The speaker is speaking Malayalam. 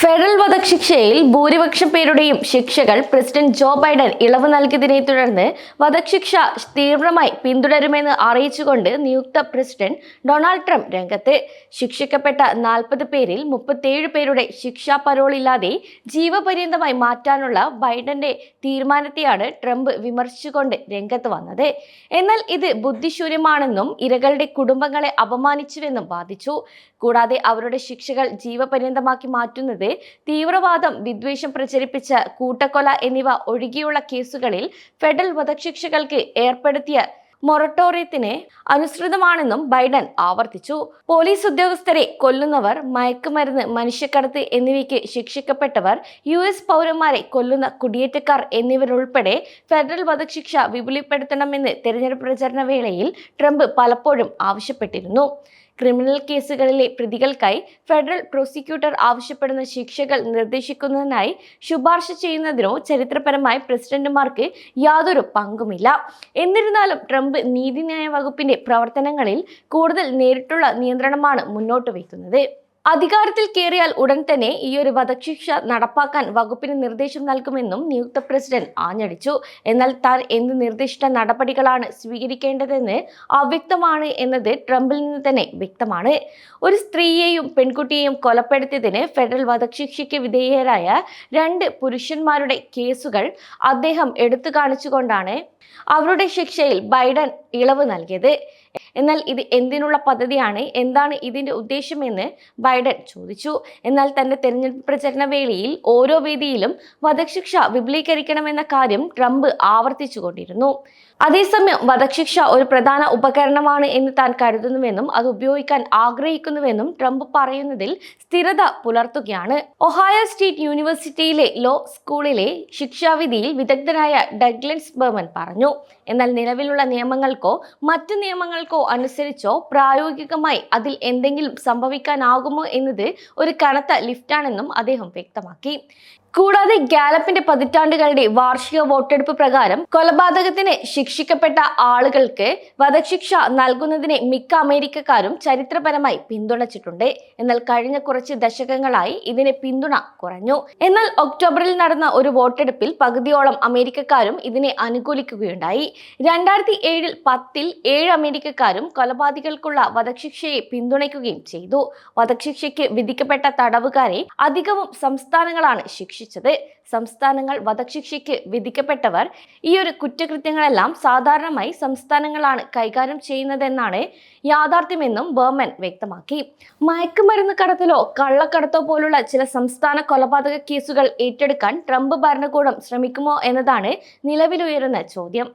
ഫെഡറൽ വധശിക്ഷയിൽ ഭൂരിപക്ഷം പേരുടെയും ശിക്ഷകൾ പ്രസിഡന്റ് ജോ ബൈഡൻ ഇളവ് നൽകിയതിനെ തുടർന്ന് വധശിക്ഷ തീവ്രമായി പിന്തുടരുമെന്ന് അറിയിച്ചുകൊണ്ട് നിയുക്ത പ്രസിഡന്റ് ഡൊണാൾഡ് ട്രംപ് രംഗത്ത് ശിക്ഷിക്കപ്പെട്ട നാൽപ്പത് പേരിൽ മുപ്പത്തേഴ് പേരുടെ ശിക്ഷാ പരോളില്ലാതെ ജീവപര്യന്തമായി മാറ്റാനുള്ള ബൈഡന്റെ തീരുമാനത്തെയാണ് ട്രംപ് വിമർശിച്ചുകൊണ്ട് രംഗത്ത് വന്നത്. എന്നാൽ ഇത് ബുദ്ധിശൂന്യമാണെന്നും ഇരകളുടെ കുടുംബങ്ങളെ അപമാനിച്ചുവെന്നും വാദിച്ചു. കൂടാതെ അവരുടെ ശിക്ഷകൾ ജീവപര്യന്തമാക്കി മാറ്റുന്നത് തീവ്രവാദം വിദ്വേഷം പ്രചരിപ്പിച്ച കൂട്ടക്കൊല എന്നിവ ഒഴികെയുള്ള കേസുകളിൽ ഫെഡറൽ വധശിക്ഷകൾക്ക് ഏർപ്പെടുത്തിയ മൊറട്ടോറിയത്തിന് അനുസൃതമാണെന്നും ബൈഡൻ ആവർത്തിച്ചു. പോലീസ് ഉദ്യോഗസ്ഥരെ കൊല്ലുന്നവർ മയക്കുമരുന്ന് മനുഷ്യക്കടത്ത് എന്നിവയ്ക്ക് ശിക്ഷിക്കപ്പെട്ടവർ യു എസ് പൗരന്മാരെ കൊല്ലുന്ന കുടിയേറ്റക്കാർ എന്നിവരുൾപ്പെടെ ഫെഡറൽ വധശിക്ഷ വിപുലപ്പെടുത്തണമെന്ന് തെരഞ്ഞെടുപ്പ് പ്രചരണ വേളയിൽ ട്രംപ് പലപ്പോഴും ആവശ്യപ്പെട്ടിരുന്നു. ക്രിമിനൽ കേസുകളിലെ പ്രതികൾക്കായി ഫെഡറൽ പ്രോസിക്യൂട്ടർ ആവശ്യപ്പെടുന്ന ശിക്ഷകൾ നിർദ്ദേശിക്കുന്നതിനായി ശുപാർശ ചെയ്യുന്നതിനോ ചരിത്രപരമായി പ്രസിഡന്റുമാർക്ക് യാതൊരു പങ്കുമില്ല. എന്നിരുന്നാലും ട്രംപ് നീതിന്യായ വകുപ്പിന്റെ പ്രവർത്തനങ്ങളിൽ കൂടുതൽ നേരിട്ടുള്ള നിയന്ത്രണമാണ് മുന്നോട്ട് വയ്ക്കുന്നത്. അധികാരത്തിൽ കയറിയാൽ ഉടൻ തന്നെ ഒരു വധശിക്ഷ നടപ്പാക്കാൻ വകുപ്പിന് നിർദ്ദേശം നൽകുമെന്നും നിയുക്ത പ്രസിഡന്റ് ആഞ്ഞടിച്ചു. എന്നാൽ താൻ എന്ത് നിർദ്ദിഷ്ട നടപടികളാണ് സ്വീകരിക്കേണ്ടതെന്ന് അവ്യക്തമാണ് എന്നത് ട്രംപിൽ നിന്ന് തന്നെ വ്യക്തമാണ്. ഒരു സ്ത്രീയെയും പെൺകുട്ടിയെയും കൊലപ്പെടുത്തിയതിന് ഫെഡറൽ വധശിക്ഷയ്ക്ക് വിധേയരായ രണ്ട് പുരുഷന്മാരുടെ കേസുകൾ അദ്ദേഹം എടുത്തു കാണിച്ചുകൊണ്ടാണ് അവരുടെ ശിക്ഷയിൽ ബൈഡൻ ഇളവ് നൽകിയത്. എന്നാൽ ഇത് എന്തിനുള്ള പദ്ധതിയാണ്? എന്താണ് ഇതിന്റെ ഉദ്ദേശമെന്ന് ബൈഡൻ ചോദിച്ചു. എന്നാൽ തന്റെ തെരഞ്ഞെടുപ്പ് പ്രചരണ വേളയിൽ ഓരോ വേദിയിലും വധശിക്ഷ വിപുലീകരിക്കണമെന്ന കാര്യം ട്രംപ് ആവർത്തിച്ചുകൊണ്ടിരുന്നു അതേസമയം വധശിക്ഷ ഒരു പ്രധാന ഉപകരണമാണ് എന്ന് താൻ കരുതുന്നുവെന്നും അത് ഉപയോഗിക്കാൻ ആഗ്രഹിക്കുന്നുവെന്നും ട്രംപ് പറയുന്നതിൽ സ്ഥിരത പുലർത്തുകയാണ്. ഒഹായോ സ്റ്റേറ്റ് യൂണിവേഴ്സിറ്റിയിലെ ലോ സ്കൂളിലെ ശിക്ഷാവിധിയിൽ വിദഗ്ധനായ ഡഗ്ലൻസ് ബർമൻ പറഞ്ഞു എന്നാൽ നിലവിലുള്ള നിയമങ്ങൾക്കോ മറ്റു നിയമങ്ങൾക്കോ അനുസരിച്ചോ പ്രായോഗികമായി അതിൽ എന്തെങ്കിലും സംഭവിക്കാനാകുമോ എന്നത് ഒരു കനത്ത ലിഫ്റ്റാണെന്നും അദ്ദേഹം വ്യക്തമാക്കി. കൂടാതെ ഗാലപ്പിന്റെ പതിറ്റാണ്ടുകളുടെ വാർഷിക വോട്ടെടുപ്പ് പ്രകാരം കൊലപാതകത്തിന് ശിക്ഷിക്കപ്പെട്ട ആളുകൾക്ക് വധശിക്ഷ നൽകുന്നതിനെ മിക്ക അമേരിക്കക്കാരും ചരിത്രപരമായി പിന്തുണച്ചിട്ടുണ്ട്. എന്നാൽ കഴിഞ്ഞ കുറച്ച് ദശകങ്ങളായി ഇതിനെ പിന്തുണ കുറഞ്ഞു. എന്നാൽ ഒക്ടോബറിൽ നടന്ന ഒരു വോട്ടെടുപ്പിൽ പകുതിയോളം അമേരിക്കക്കാരും ഇതിനെ അനുകൂലിക്കുകയുണ്ടായി. രണ്ടായിരത്തി ഏഴിൽ പത്തിൽ ഏഴ് അമേരിക്കക്കാരും കൊലപാതകൾക്കുള്ള വധശിക്ഷയെ പിന്തുണയ്ക്കുകയും ചെയ്തു. വധശിക്ഷയ്ക്ക് വിധിക്കപ്പെട്ട തടവുകാരെ അധികവും സംസ്ഥാനങ്ങളാണ് ശിക്ഷിച്ചത്. സംസ്ഥാനങ്ങൾ വധശിക്ഷയ്ക്ക് വിധിക്കപ്പെട്ടവർ ഈ ഒരു കുറ്റകൃത്യങ്ങളെല്ലാം സാധാരണമായി സംസ്ഥാനങ്ങളാണ് കൈകാര്യം ചെയ്യുന്നതെന്നാണ് യാഥാർത്ഥ്യമെന്നും ബർമൻ വ്യക്തമാക്കി. മയക്കുമരുന്ന് കടത്തിലോ കള്ളക്കടത്തോ പോലുള്ള ചില സംസ്ഥാന കൊലപാതക കേസുകൾ ഏറ്റെടുക്കാൻ ട്രംപ് ഭരണകൂടം ശ്രമിക്കുമോ എന്നതാണ് നിലവിലുയരുന്ന ചോദ്യം.